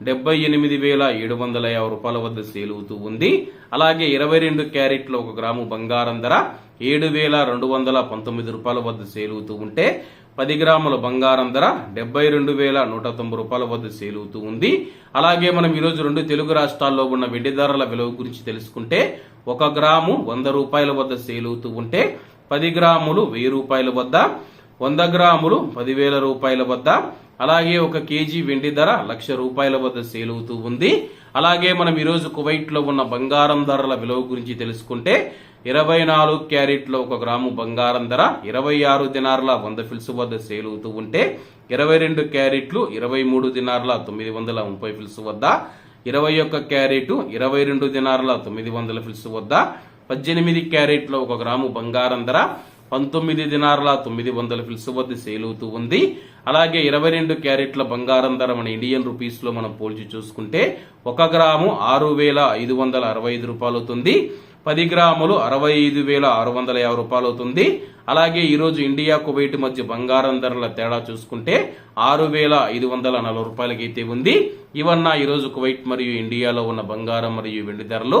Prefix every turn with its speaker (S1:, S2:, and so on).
S1: డెబ్బై ఎనిమిది వేల ఏడు వందల యాభై రూపాయల వద్ద సేల్ అవుతూ ఉంది. అలాగే ఇరవై రెండు క్యారెట్ల ఒక గ్రాము బంగారం ధర ఏడు వేల రెండు వందల పంతొమ్మిది రూపాయల వద్ద సేల్ అవుతూ ఉంటే పది గ్రాముల బంగారం ధర డెబ్బై రెండు వేల నూట తొంభై రూపాయల వద్ద సేల్ అవుతూ ఉంది. అలాగే మనం ఈరోజు రెండు తెలుగు రాష్ట్రాల్లో ఉన్న వెండి ధరల విలువ గురించి తెలుసుకుంటే ఒక గ్రాము వంద రూపాయల వద్ద సేల్ అవుతూ ఉంటే పది గ్రాములు వెయ్యి రూపాయల వద్ద వంద గ్రాములు పదివేల రూపాయల వద్ద అలాగే ఒక కేజీ వెండి ధర లక్ష రూపాయల వద్ద సేల్ అవుతూ ఉంది. అలాగే మనం ఈరోజు కువైట్లో ఉన్న బంగారం ధరల విలువ గురించి తెలుసుకుంటే ఇరవై నాలుగు క్యారెట్లో ఒక గ్రాము బంగారం ధర ఇరవై ఆరు దినార్ల వంద ఫిల్స్ వద్ద సేల్ అవుతూ ఉంటే ఇరవై రెండు క్యారెట్లు ఇరవై మూడు దినార్ల తొమ్మిది వందల ముప్పై ఫిల్స్ వద్ద ఇరవై ఒక్క క్యారెట్ ఇరవై రెండు దినార్ల తొమ్మిది వందల ఫిల్స్ వద్ద పద్దెనిమిది క్యారెట్లో ఒక గ్రాము బంగారం ధర పంతొమ్మిది దినార్ల తొమ్మిది వందల ఫిల్స్ వద్ద సేల్ అవుతూ ఉంది. అలాగే ఇరవై రెండు క్యారెట్ల బంగారం ధర మన ఇండియన్ రూపీస్లో మనం పోల్చి చూసుకుంటే ఒక గ్రాము ఆరు వేల ఐదు వందల అరవై ఐదు రూపాయలు అవుతుంది పది గ్రాములు అరవై ఐదు వేల ఆరు వందల యాభై రూపాయలు అవుతుంది అలాగే ఈరోజు ఇండియా కువైట్ మధ్య బంగారం ధరల తేడా చూసుకుంటే ఆరు వేల ఐదు వందల నలభై రూపాయలకి అయితే ఉంది. ఇవన్న ఈరోజు కువైట్ మరియు ఇండియాలో ఉన్న బంగారం మరియు వెండి ధరలు